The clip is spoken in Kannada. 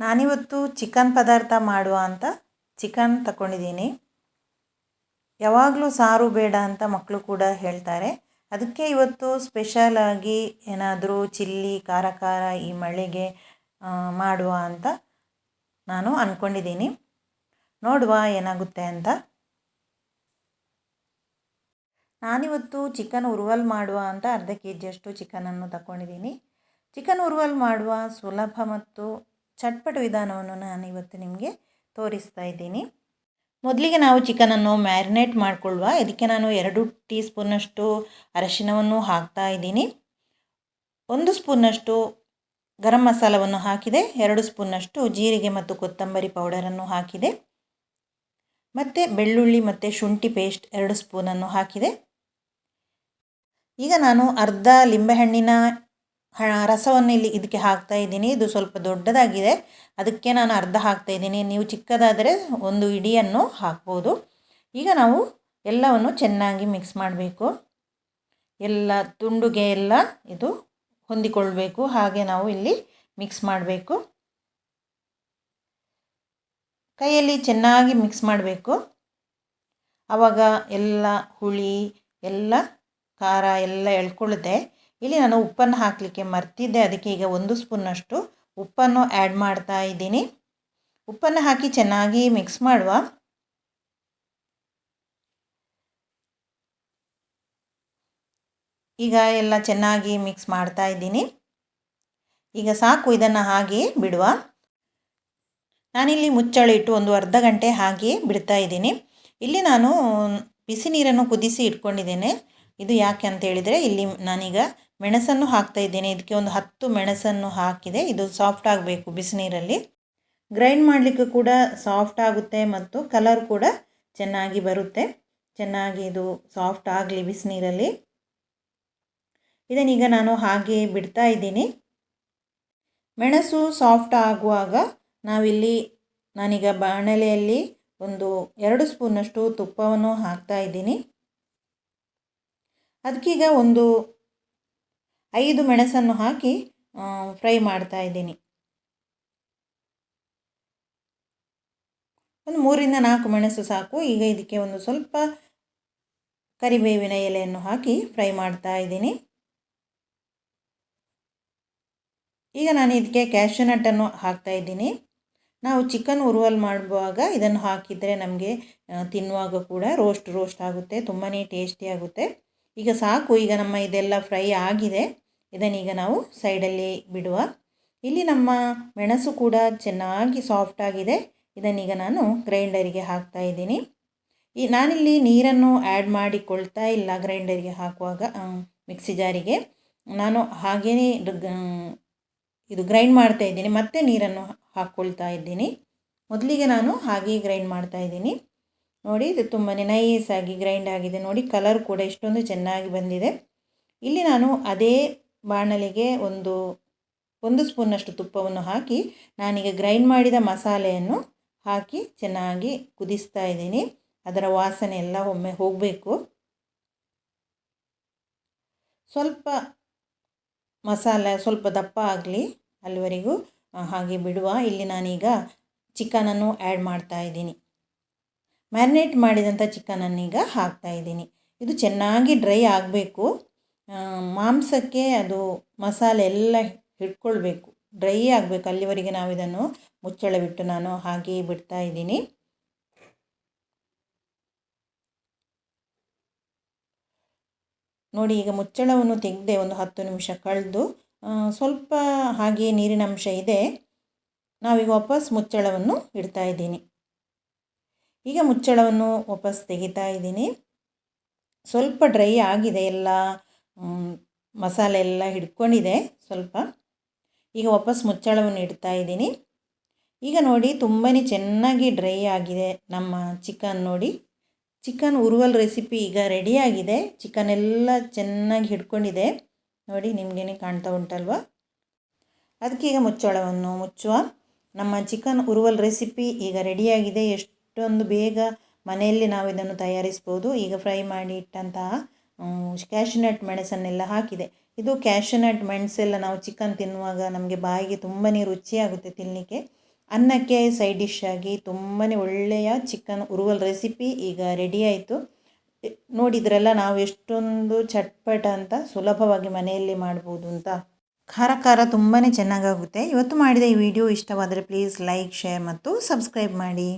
ನಾನಿವತ್ತು ಚಿಕನ್ ಪದಾರ್ಥ ಮಾಡುವ ಅಂತ ಚಿಕನ್ ತಗೊಂಡಿದ್ದೀನಿ ಯಾವಾಗಲೂ ಸಾರು ಬೇಡ ಅಂತ ಮಕ್ಕಳು ಕೂಡ ಹೇಳ್ತಾರೆ. ಅದಕ್ಕೆ ಇವತ್ತು ಸ್ಪೆಷಲಾಗಿ ಏನಾದರೂ ಚಿಲ್ಲಿ, ಖಾರ ಖಾರ ಈ ಮಳೆಗೆ ಮಾಡುವ ಅಂತ ನಾನು ಅಂದ್ಕೊಂಡಿದ್ದೀನಿ ನೋಡುವ ಏನಾಗುತ್ತೆ ಅಂತ. ನಾನಿವತ್ತು ಚಿಕನ್ ಉರುವಲ್ ಮಾಡುವ ಅಂತ ಅರ್ಧ ಕೆ ಜಿಯಷ್ಟು ಚಿಕನನ್ನು ತಗೊಂಡಿದ್ದೀನಿ ಚಿಕನ್ ಉರುವಲ್ ಮಾಡುವ ಸುಲಭ ಮತ್ತು ಚಟ್ಪಟ ವಿಧಾನವನ್ನು ನಾನು ಇವತ್ತು ನಿಮಗೆ ತೋರಿಸ್ತಾ ಇದ್ದೀನಿ. ಮೊದಲಿಗೆ ನಾವು ಚಿಕನನ್ನು ಮ್ಯಾರಿನೇಟ್ ಮಾಡಿಕೊಳ್ಳುವ ಇದಕ್ಕೆ ನಾನು ಎರಡು ಟೀ ಸ್ಪೂನಷ್ಟು ಅರಶಿನವನ್ನು ಹಾಕ್ತಾ ಇದ್ದೀನಿ. ಒಂದು ಸ್ಪೂನಷ್ಟು ಗರಂ ಮಸಾಲವನ್ನು ಹಾಕಿದೆ. ಎರಡು ಸ್ಪೂನಷ್ಟು ಜೀರಿಗೆ ಮತ್ತು ಕೊತ್ತಂಬರಿ ಪೌಡರನ್ನು ಹಾಕಿದೆ. ಮತ್ತು ಬೆಳ್ಳುಳ್ಳಿ ಮತ್ತು ಶುಂಠಿ ಪೇಸ್ಟ್ ಎರಡು ಸ್ಪೂನನ್ನು ಹಾಕಿದೆ. ಈಗ ನಾನು ಅರ್ಧ ಲಿಂಬೆಹಣ್ಣಿನ ರಸವನ್ನು ಇಲ್ಲಿ ಇದಕ್ಕೆ ಹಾಕ್ತಾ ಇದ್ದೀನಿ. ಇದು ಸ್ವಲ್ಪ ದೊಡ್ಡದಾಗಿದೆ. ಅದಕ್ಕೆ ನಾನು ಅರ್ಧ ಹಾಕ್ತಾ ಇದ್ದೀನಿ. ನೀವು ಚಿಕ್ಕದಾದರೆ ಒಂದು ಇಡಿಯನ್ನು ಹಾಕ್ಬೋದು. ಈಗ ನಾವು ಎಲ್ಲವನ್ನು ಚೆನ್ನಾಗಿ ಮಿಕ್ಸ್ ಮಾಡಬೇಕು. ಎಲ್ಲ ತುಂಡುಗೆ ಎಲ್ಲ ಇದು ಹೊಂದಿಕೊಳ್ಬೇಕು. ಹಾಗೆ ನಾವು ಇಲ್ಲಿ ಮಿಕ್ಸ್ ಮಾಡಬೇಕು. ಕೈಯಲ್ಲಿ ಚೆನ್ನಾಗಿ ಮಿಕ್ಸ್ ಮಾಡಬೇಕು. ಆವಾಗ ಎಲ್ಲ ಹುಳಿ, ಎಲ್ಲ ಖಾರ ಎಲ್ಲ ಎಳ್ಕೊಳ್ಳುತ್ತೆ. ಇಲ್ಲಿ ನಾನು ಉಪ್ಪನ್ನು ಹಾಕಲಿಕ್ಕೆ ಮರ್ತಿದ್ದೆ, ಅದಕ್ಕೆ ಈಗ ಒಂದು ಸ್ಪೂನಷ್ಟು ಉಪ್ಪನ್ನು ಆ್ಯಡ್ ಮಾಡ್ತಾ ಇದ್ದೀನಿ. ಉಪ್ಪನ್ನು ಹಾಕಿ ಚೆನ್ನಾಗಿ ಮಿಕ್ಸ್ ಮಾಡುವ. ಈಗ ಎಲ್ಲ ಚೆನ್ನಾಗಿ ಮಿಕ್ಸ್ ಮಾಡ್ತಾ ಇದ್ದೀನಿ. ಈಗ ಸಾಕು ಇದನ್ನು ಹಾಗೆ ಬಿಡುವ. ನಾನಿಲ್ಲಿ ಮುಚ್ಚಳ ಇಟ್ಟು ಒಂದು ಅರ್ಧ ಗಂಟೆ ಹಾಗೆ ಬಿಡ್ತಾ ಇದ್ದೀನಿ. ಇಲ್ಲಿ ನಾನು ಬಿಸಿ ನೀರನ್ನು ಕುದಿಸಿ ಇಟ್ಕೊಂಡಿದ್ದೇನೆ. ಇದು ಯಾಕೆ ಅಂತ ಹೇಳಿದರೆ ಇಲ್ಲಿ ನಾನೀಗ ಮೆಣಸನ್ನು ಹಾಕ್ತಾ ಇದ್ದೇನೆ. ಇದಕ್ಕೆ ಒಂದು ಹತ್ತು ಮೆಣಸನ್ನು ಹಾಕಿದೆ. ಇದು ಸಾಫ್ಟ್ ಆಗಬೇಕು ಬಿಸಿನೀರಲ್ಲಿ. ಗ್ರೈಂಡ್ ಮಾಡಲಿಕ್ಕೆ ಕೂಡ ಸಾಫ್ಟ್ ಆಗುತ್ತೆ ಮತ್ತು ಕಲರ್ ಕೂಡ ಚೆನ್ನಾಗಿ ಬರುತ್ತೆ. ಚೆನ್ನಾಗಿ ಇದು ಸಾಫ್ಟ್ ಆಗಲಿ ಬಿಸಿನೀರಲ್ಲಿ. ಇದನ್ನೀಗ ನಾನು ಹಾಗೆ ಬಿಡ್ತಾ ಇದ್ದೀನಿ. ಮೆಣಸು ಸಾಫ್ಟ್ ಆಗುವಾಗ ನಾವಿಲ್ಲಿ ನಾನೀಗ ಬಾಣಲೆಯಲ್ಲಿ ಒಂದು ಎರಡು ಸ್ಪೂನಷ್ಟು ತುಪ್ಪವನ್ನು ಹಾಕ್ತಾ ಇದ್ದೀನಿ. ಅದಕ್ಕೀಗ ಒಂದು ಐದು ಮೆಣಸನ್ನು ಹಾಕಿ ಫ್ರೈ ಮಾಡ್ತಾ ಇದ್ದೀನಿ. ಒಂದು ಮೂರಿಂದ ನಾಲ್ಕು ಮೆಣಸು ಸಾಕು. ಈಗ ಇದಕ್ಕೆ ಒಂದು ಸ್ವಲ್ಪ ಕರಿಬೇವಿನ ಎಲೆಯನ್ನು ಹಾಕಿ ಫ್ರೈ ಮಾಡ್ತಾ ಇದ್ದೀನಿ. ಈಗ ನಾನು ಇದಕ್ಕೆ ಕ್ಯಾಶ್ಯೂ ನಟ್ಟನ್ನು ಹಾಕ್ತಾ ಇದ್ದೀನಿ. ನಾವು ಚಿಕನ್ ಉರುವಲ್ ಮಾಡುವಾಗ ಇದನ್ನು ಹಾಕಿದರೆ ನಮಗೆ ತಿನ್ನುವಾಗ ಕೂಡ ರೋಸ್ಟ್ ರೋಸ್ಟ್ ಆಗುತ್ತೆ ತುಂಬಾ ಟೇಸ್ಟಿ ಆಗುತ್ತೆ. ಈಗ ಸಾಕು, ಈಗ ನಮ್ಮ ಇದೆಲ್ಲ ಫ್ರೈ ಆಗಿದೆ. ಇದನ್ನೀಗ ನಾವು ಸೈಡಲ್ಲಿ ಬಿಡುವ. ಇಲ್ಲಿ ನಮ್ಮ ಮೆಣಸು ಕೂಡ ಚೆನ್ನಾಗಿ ಸಾಫ್ಟ್ ಆಗಿದೆ. ಇದನ್ನೀಗ ನಾನು ಗ್ರೈಂಡರಿಗೆ ಹಾಕ್ತಾ ಇದ್ದೀನಿ. ಈ ನಾನಿಲ್ಲಿ ನೀರನ್ನು ಆ್ಯಡ್ ಮಾಡಿಕೊಳ್ತಾ ಇಲ್ಲ ಗ್ರೈಂಡರಿಗೆ ಹಾಕುವಾಗ ಮಿಕ್ಸಿ ಜಾರಿಗೆ ನಾನು ಹಾಗೆಯೇ ಇದು ಗ್ರೈಂಡ್ ಮಾಡ್ತಾ ಇದ್ದೀನಿ. ಮತ್ತೆ ನೀರನ್ನು ಹಾಕ್ಕೊಳ್ತಾ ಇದ್ದೀನಿ. ಮೊದಲಿಗೆ ನಾನು ಹಾಗೆ ಗ್ರೈಂಡ್ ಮಾಡ್ತಾ ಇದ್ದೀನಿ. ನೋಡಿ, ಇದು ತುಂಬಾ ನೈಸಾಗಿ ಗ್ರೈಂಡ್ ಆಗಿದೆ. ನೋಡಿ ಕಲರ್ ಕೂಡ ಇಷ್ಟೊಂದು ಚೆನ್ನಾಗಿ ಬಂದಿದೆ. ಇಲ್ಲಿ ನಾನು ಅದೇ ಬಾಣಲಿಗೆ ಒಂದು ಒಂದು ಸ್ಪೂನಷ್ಟು ತುಪ್ಪವನ್ನು ಹಾಕಿ ನಾನೀಗ ಗ್ರೈಂಡ್ ಮಾಡಿದ ಮಸಾಲೆಯನ್ನು ಹಾಕಿ ಚೆನ್ನಾಗಿ ಕುದಿಸ್ತಾ ಇದ್ದೀನಿ. ಅದರ ವಾಸನೆ ಎಲ್ಲ ಒಮ್ಮೆ ಹೋಗಬೇಕು. ಸ್ವಲ್ಪ ಮಸಾಲೆ, ಸ್ವಲ್ಪ ದಪ್ಪ ಆಗಲಿ ಅಲ್ಲಿವರೆಗೂ ಹಾಗೆ ಬಿಡುವ. ಇಲ್ಲಿ ನಾನೀಗ ಚಿಕನನ್ನು ಆ್ಯಡ್ ಮಾಡ್ತಾ ಇದ್ದೀನಿ. ಮ್ಯಾರಿನೇಟ್ ಮಾಡಿದಂಥ ಚಿಕನನ್ನೀಗ ಹಾಕ್ತಾ ಇದ್ದೀನಿ. ಇದು ಚೆನ್ನಾಗಿ ಡ್ರೈ ಆಗಬೇಕು. ಮಾಂಸಕ್ಕೆ ಅದು ಮಸಾಲೆ ಎಲ್ಲ ಹಿಡ್ಕೊಳ್ಬೇಕು. ಡ್ರೈ ಆಗಬೇಕು. ಅಲ್ಲಿವರೆಗೆ ನಾವು ಇದನ್ನು ಮುಚ್ಚಳ ಬಿಟ್ಟು ನಾನು ಹಾಗೆಯೇ ಬಿಡ್ತಾ ಇದ್ದೀನಿ. ನೋಡಿ, ಈಗ ಮುಚ್ಚಳವನ್ನು ತೆಗೆದೆ ಒಂದು ಹತ್ತು ನಿಮಿಷ ಕಳೆದು ಸ್ವಲ್ಪ ಹಾಗೆ ನೀರಿನ ಅಂಶ ಇದೆ. ನಾವೀಗ ವಾಪಸ್ ಮುಚ್ಚಳವನ್ನು ಇಡ್ತಾ ಇದ್ದೀನಿ. ಈಗ ಮುಚ್ಚಳವನ್ನು ವಾಪಸ್ ತೆಗಿತಾ ಇದ್ದೀನಿ. ಸ್ವಲ್ಪ ಡ್ರೈ ಆಗಿದೆ ಎಲ್ಲ. ಮಸಾಲೆ ಎಲ್ಲ ಹಿಡ್ಕೊಂಡಿದೆ ಸ್ವಲ್ಪ. ಈಗ ವಾಪಸ್ ಮುಚ್ಚಳವನ್ನು ಇಡ್ತಾ ಇದ್ದೀನಿ. ಈಗ ನೋಡಿ ತುಂಬಾ ಚೆನ್ನಾಗಿ ಡ್ರೈ ಆಗಿದೆ ನಮ್ಮ ಚಿಕನ್ ನೋಡಿ. ಚಿಕನ್ ಉರುವಲ್ ರೆಸಿಪಿ ಈಗ ರೆಡಿಯಾಗಿದೆ ಚಿಕನ್ ಎಲ್ಲ ಚೆನ್ನಾಗಿ ಹಿಡ್ಕೊಂಡಿದೆ. ನೋಡಿ ನಿಮಗೇನೆ ಕಾಣ್ತಾ ಉಂಟಲ್ವ? ಅದಕ್ಕೆ ಈಗ ಮುಚ್ಚಳವನ್ನು ಮುಚ್ಚುವ. ನಮ್ಮ ಚಿಕನ್ ಉರುವಲ್ ರೆಸಿಪಿ ಈಗ ರೆಡಿಯಾಗಿದೆ ಎಷ್ಟೊಂದು ಬೇಗ ಮನೆಯಲ್ಲಿ ನಾವು ಇದನ್ನು ತಯಾರಿಸ್ಬೋದು. ಈಗ ಫ್ರೈ ಮಾಡಿ ಇಟ್ಟಂತಹ ಕ್ಯಾಶ್ಯೂನಟ್ ಮೆಣಸನ್ನೆಲ್ಲ ಹಾಕಿದೆ. ಇದು ಕ್ಯಾಶ್ಯೂನಟ್ ಮೆಣಸೆಲ್ಲ ನಾವು ಚಿಕನ್ ತಿನ್ನುವಾಗ ನಮಗೆ ಬಾಯಿಗೆ ತುಂಬಾ ರುಚಿಯಾಗುತ್ತೆ ತಿನ್ನಲಿಕ್ಕೆ. ಅನ್ನಕ್ಕೆ ಸೈಡ್ ಡಿಶ್ ಆಗಿ ತುಂಬಾ ಒಳ್ಳೆಯ ಚಿಕನ್ ಉರುವಲ್ ರೆಸಿಪಿ ಈಗ ರೆಡಿ ಆಯಿತು. ನೋಡಿದ್ರಲ್ಲ ನಾವು ಎಷ್ಟೊಂದು ಚಟ್ಪಟ ಅಂತ ಸುಲಭವಾಗಿ ಮನೆಯಲ್ಲಿ ಮಾಡ್ಬೋದು ಅಂತ. ಖಾರ ಖಾರ ತುಂಬಾ ಚೆನ್ನಾಗಾಗುತ್ತೆ. ಇವತ್ತು ಮಾಡಿದ ಈ ವಿಡಿಯೋ ಇಷ್ಟವಾದರೆ ಪ್ಲೀಸ್ ಲೈಕ್ ಶೇರ್ ಮತ್ತು ಸಬ್ಸ್ಕ್ರೈಬ್ ಮಾಡಿ.